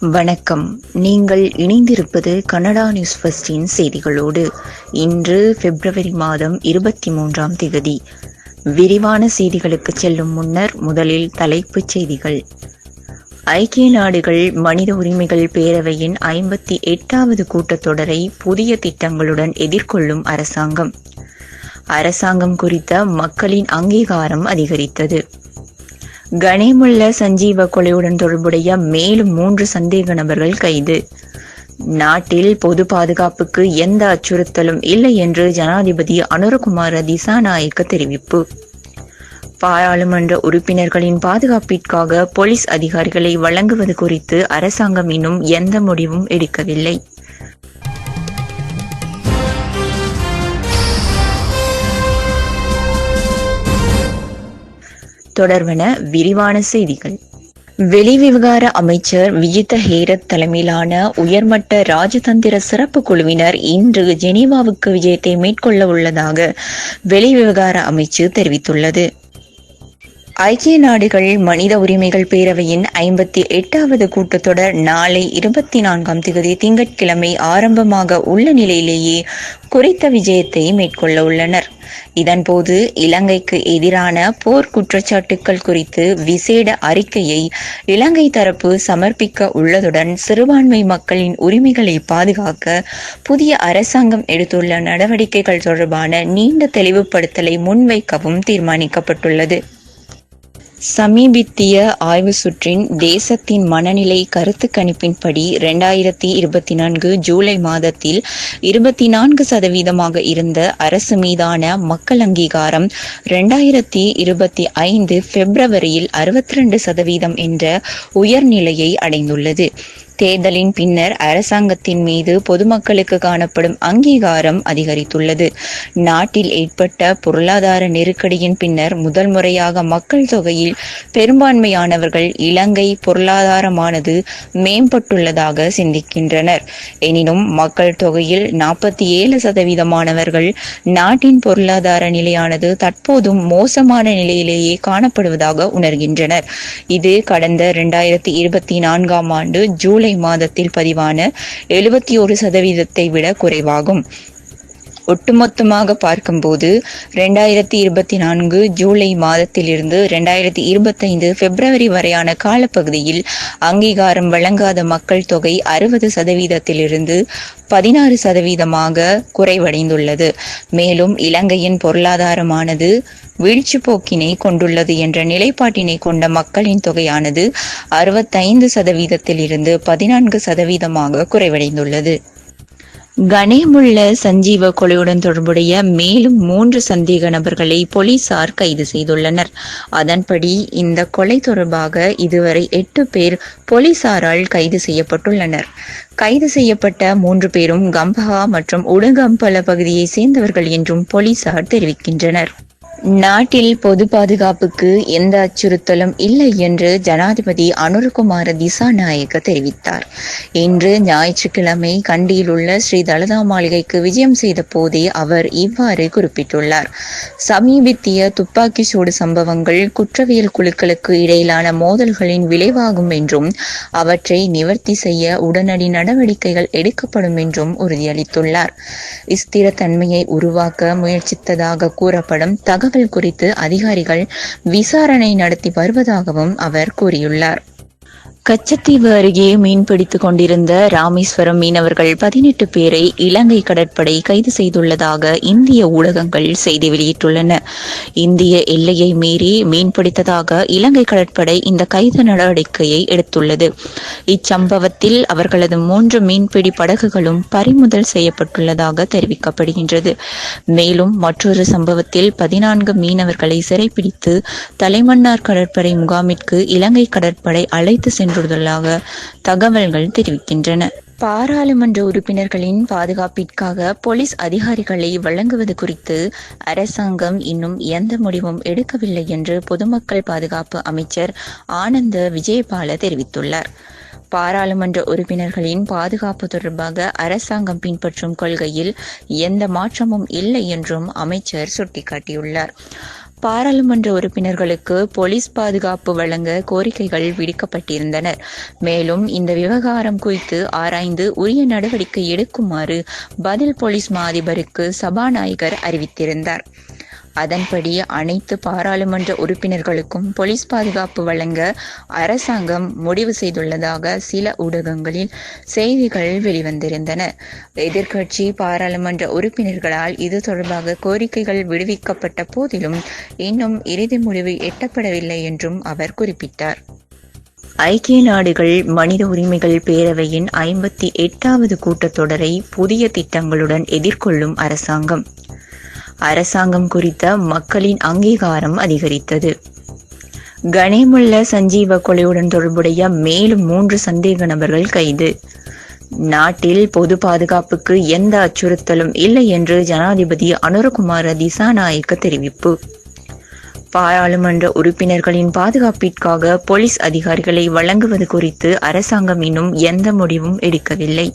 வணக்கம். நீங்கள் இணைந்திருப்பது கனடா நியூஸ் ஃபர்ஸ்டின் செய்திகளோடு. இன்று பிப்ரவரி மாதம் இருபத்தி மூன்றாம் திகதி விரிவான செய்திகளுக்கு செல்லும் முன்னர் முதலில் தலைப்புச் செய்திகள். ஐக்கிய நாடுகள் மனித உரிமைகள் பேரவையின் ஐம்பத்தி எட்டாவது கூட்டத்தொடரை புதிய திட்டங்களுடன் எதிர்கொள்ளும் அரசாங்கம். அரசாங்கம் குறித்த மக்களின் அங்கீகாரம் அதிகரித்தது. கணேமுள்ள சஞ்சீவ கொலையுடன் தொடர்புடைய மேலும் மூன்று சந்தேக நபர்கள் கைது. நாட்டில் பொது பாதுகாப்புக்கு எந்த அச்சுறுத்தலும் இல்லை என்று ஜனாதிபதி அனுரகுமார திசாநாயக்க தெரிவிப்பு. பாராளுமன்ற உறுப்பினர்களின் பாதுகாப்பிற்காக போலீஸ் அதிகாரிகளை வழங்குவது குறித்து அரசாங்கம் இன்னும் எந்த முடிவும் எடுக்கவில்லை. தொடர்வன விரிவான செய்திகள். வெளிவிவகார அமைச்சர் விஜித ஹேரத் தலைமையிலான உயர்மட்ட ராஜதந்திர சிறப்பு குழுவினர் இன்று ஜெனீவாவுக்கு விஜயத்தை மேற்கொள்ள உள்ளதாக வெளிவிவகார அமைச்சு தெரிவித்துள்ளது. ஐக்கிய நாடுகள் மனித உரிமைகள் பேரவையின் ஐம்பத்தி எட்டாவது கூட்டத்தொடர் நாளை இருபத்தி நான்காம் திகதி திங்கட்கிழமை ஆரம்பமாக உள்ள நிலையிலேயே குறித்த விஜயத்தை மேற்கொள்ள உள்ளனர். இதன்போது இலங்கைக்கு எதிரான போர் குற்றச்சாட்டுக்கள் குறித்து விசேட அறிக்கையை இலங்கை தரப்பு சமர்ப்பிக்க உள்ளதுடன் சிறுபான்மை மக்களின் உரிமைகளை பாதுகாக்க புதிய அரசாங்கம் எடுத்துள்ள நடவடிக்கைகள் தொடர்பான நீண்ட தெளிவுபடுத்தலை முன்வைக்கவும் தீர்மானிக்கப்பட்டுள்ளது. சமீபித்திய ஆய்வு சுற்றின் தேசத்தின் மனநிலை கருத்து கணிப்பின்படி இரண்டாயிரத்தி இருபத்தி நான்கு ஜூலை மாதத்தில் இருபத்தி நான்கு சதவீதமாக இருந்த அரசு மீதான மக்கள் அங்கீகாரம் இரண்டாயிரத்தி இருபத்தி ஐந்து பிப்ரவரியில் அறுபத்தி ரெண்டு சதவீதம் என்ற உயர்நிலையை அடைந்துள்ளது. தேர்தலின் பின்னர் அரசாங்கத்தின் மீது பொதுமக்களுக்கு காணப்படும் அங்கீகாரம் அதிகரித்துள்ளது. நாட்டில் ஏற்பட்ட பொருளாதார நெருக்கடியின் பின்னர் முதல் முறையாக மக்கள் தொகையில் பெரும்பான்மையானவர்கள் இலங்கை பொருளாதாரமானது மேம்பட்டுள்ளதாக சிந்திக்கின்றனர். எனினும் மக்கள் தொகையில் நாற்பத்தி ஏழு சதவீதமானவர்கள் நாட்டின் பொருளாதார நிலையானது தற்போதும் மோசமான நிலையிலேயே காணப்படுவதாக உணர்கின்றனர். இது கடந்த இரண்டாயிரத்தி இருபத்தி நான்காம் ஆண்டு ஜூலை மாதத்தில் பதிவான எழுபத்தி ஒரு சதவீதத்தை விட குறைவாகும். ஒட்டுமொத்தமாக பார்க்கும்போது ரெண்டாயிரத்தி இருபத்தி நான்கு ஜூலை மாதத்திலிருந்து ரெண்டாயிரத்தி இருபத்தைந்து பிப்ரவரி வரையான காலப்பகுதியில் அங்கீகாரம் வழங்காத மக்கள் தொகை அறுபது சதவீதத்திலிருந்து பதினாறு சதவீதமாக குறைவடைந்துள்ளது. மேலும் இலங்கையின் பொருளாதாரமானது வீழ்ச்சி போக்கினை கொண்டுள்ளது என்ற நிலைப்பாட்டினை கொண்ட மக்களின் தொகையானது அறுபத்தைந்து சதவீதத்திலிருந்து பதினான்கு சதவீதமாக குறைவடைந்துள்ளது. கணேமுள்ள சஞ்சீவ கொலையுடன் தொடர்புடைய மேலும் மூன்று சந்தேக நபர்களை போலீசார் கைது செய்துள்ளனர். அதன்படி இந்த கொலை தொடர்பாக இதுவரை எட்டு பேர் போலீசாரால் கைது செய்யப்பட்டுள்ளனர். கைது செய்யப்பட்ட மூன்று பேரும் கம்பஹா மற்றும் உடுகம்பல பகுதியை சேர்ந்தவர்கள் என்றும் போலீசார் தெரிவிக்கின்றனர். நாட்டில் பொது பாதுகாப்புக்கு எந்த அச்சுறுத்தலும் இல்லை என்று ஜனாதிபதி அனுரகுமார திசாநாயக்க தெரிவித்தார். இன்று ஞாயிற்றுக்கிழமை கண்டியில் உள்ள ஸ்ரீ தலதா மாளிகைக்கு விஜயம் செய்த போதே அவர் இவ்வாறு குறிப்பிட்டுள்ளார். சமீபத்திய துப்பாக்கி சூடு சம்பவங்கள் குற்றவியல் குழுக்களுக்கு இடையிலான மோதல்களின் விளைவாகும் என்றும் அவற்றை நிவர்த்தி செய்ய உடனடி நடவடிக்கைகள் எடுக்கப்படும் என்றும் உறுதியளித்துள்ளார். ஸ்திரத்தன்மையை உருவாக்க முயற்சித்ததாக கூறப்படும் தகவல் தகவல் குறித்து அதிகாரிகள் விசாரணை நடத்தி வருவதாகவும் அவர் கூறியுள்ளார். கச்சத்தீவு அருகே மீன்பிடித்துக் கொண்டிருந்த ராமேஸ்வரம் மீனவர்கள் பதினெட்டு பேரை இலங்கை கடற்படை கைது செய்துள்ளதாக இந்திய ஊடகங்கள் செய்தி வெளியிட்டுள்ளன. இந்திய எல்லையை மீறி மீன்பிடித்ததாக இலங்கை கடற்படை இந்த கைது நடவடிக்கையை எடுத்துள்ளது. இச்சம்பவத்தில் அவர்களது மூன்று மீன்பிடி படகுகளும் பறிமுதல் செய்யப்பட்டுள்ளதாக தெரிவிக்கப்படுகின்றது. மேலும் மற்றொரு சம்பவத்தில் பதினான்கு மீனவர்களை சிறைப்பிடித்து தலைமன்னார் கடற்படை முகாமிற்கு இலங்கை கடற்படை அழைத்து சென்று தோன்றுதலாக தகவல்கள் தெரிவிக்கின்றன. பாராளுமன்ற உறுப்பினர்களின் பாதுகாப்பிற்காக போலீஸ் அதிகாரிகளை வழங்குவது குறித்து அரசாங்கம் இன்னும் எந்த முடிவும் எடுக்கவில்லை என்று பொதுமக்கள் பாதுகாப்பு அமைச்சர் ஆனந்த விஜயபால தெரிவித்துள்ளார். பாராளுமன்ற உறுப்பினர்களின் பாதுகாப்பு தொடர்பாக அரசாங்கம் பின்பற்றும் கொள்கையில் எந்த மாற்றமும் இல்லை என்றும் அமைச்சர் சுட்டிக்காட்டியுள்ளார். பாராளுமன்ற உறுப்பினர்களுக்கு போலீஸ் பாதுகாப்பு வழங்க கோரிக்கைகள் விடுக்கப்பட்டிருந்தன மேலும் இந்த விவகாரம் குறித்து ஆராய்ந்து உரிய நடவடிக்கை எடுக்குமாறு பதில் போலீஸ் மா அதிபருக்கு சபாநாயகர் அறிவித்திருந்தார். அதன்படி அனைத்து பாராளுமன்ற உறுப்பினர்களுக்கும் போலீஸ் பாதுகாப்பு வழங்க அரசாங்கம் முடிவு செய்துள்ளதாக சில ஊடகங்களில் செய்திகள் வெளிவந்திருந்தன. எதிர்க்கட்சி பாராளுமன்ற உறுப்பினர்களால் இது தொடர்பாக கோரிக்கைகள் விடுவிக்கப்பட்ட போதிலும் இன்னும் இறுதி முடிவு எட்டப்படவில்லை என்றும் அவர் குறிப்பிட்டார். ஐக்கிய நாடுகள் மனித உரிமைகள் பேரவையின் ஐம்பத்தி எட்டாவது கூட்டத்தொடரை புதிய திட்டங்களுடன் எதிர்கொள்ளும் அரசாங்கம். அரசாங்கம் குறித்த மக்களின் அங்கீகாரம் அதிகரித்தது. கணேமுள்ள சஞ்சீவ கொலையுடன் தொடர்புடைய மேலும் மூன்று சந்தேக நபர்கள் கைது. நாட்டில் பொது பாதுகாப்புக்கு எந்த அச்சுறுத்தலும் இல்லை என்று ஜனாதிபதி அனுரகுமார திசாநாயக்க தெரிவிப்பு. பாராளுமன்ற உறுப்பினர்களின் பாதுகாப்பிற்காக போலீஸ் அதிகாரிகளை வழங்குவது குறித்து அரசாங்கம் இன்னும் எந்த முடிவும் எடுக்கவில்லை.